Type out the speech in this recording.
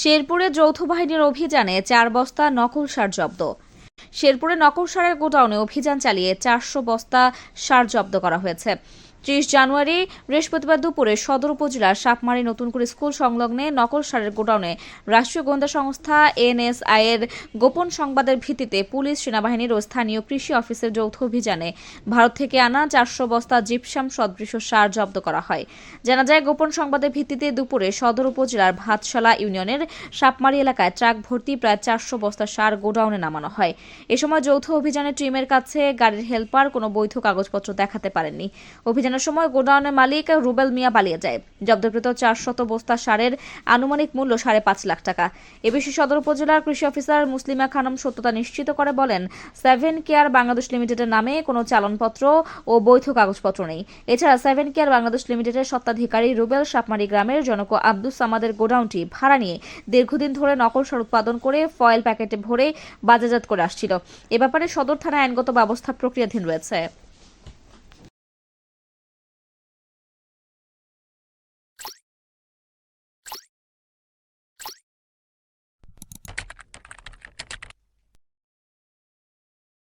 শেরপুরে যৌথ বাহিনীর অভিযানে চার বস্তা নকল সার জব্দ। শেরপুরে নকল সারের গোডাউনে অভিযান চালিয়ে চারশো বস্তা সার জব্দ করা হয়েছে। ত্রিশ জানুয়ারি বৃহস্পতিবার দুপুরে সদর উপজেলার সাপমারি নতুন করে স্কুল সংলগ্নে নকল সারের গোডাউনে রাষ্ট্রীয় গোয়েন্দা সংস্থা এনএসআই এর গোপন সংবাদের ভিত্তিতে পুলিশ, সেনাবাহিনীর ও স্থানীয় কৃষি অফিসের যৌথ অভিযানে ভারত থেকে আনা চারশো বস্তা জিপসাম সদৃশ সার জব্দ করা হয়। জানা যায়, গোপন সংবাদের ভিত্তিতে দুপুরে সদর উপজেলার ভাতশালা ইউনিয়নের সাপমারি এলাকায় ট্রাক ভর্তি প্রায় চারশো বস্তা সার গোডাউনে নামানো হয়। এ সময় যৌথ অভিযানে টিমের কাছে গাড়ির হেলপার কোনো বৈধ কাগজপত্র দেখাতে পারেননি। অভিযানের সময় গোডাউনের মালিক রুবেল মিয়া পালিয়ে যায়। জব্দকৃত চারশত বস্তা সারের আনুমানিক মূল্য সাড়ে পাঁচ লাখ টাকা। এ বিষয়ে সদর উপজেলার কৃষি অফিসার মুসলিমা খানম সত্যতা নিশ্চিত করে বলেন, সেভেন কেয়ার বাংলাদেশ লিমিটেডের নামে কোনো চালনপত্র ও বৈধ কাগজপত্র নেই। এছাড়া সেভেন কেয়ার বাংলাদেশ লিমিটেডের স্বত্বাধিকারী রুবেল সাপমারি গ্রামের জনক আব্দুস সামাদের গোডাউনটি ভাড়া নিয়ে দীর্ঘদিন ধরে নকল সার উৎপাদন করে ফয়েল প্যাকেটে ভরে বাজারজাত করে আসছিল। এ ব্যাপারে সদর থানায় আইনগত ব্যবস্থা প্রক্রিয়াধীন রয়েছে।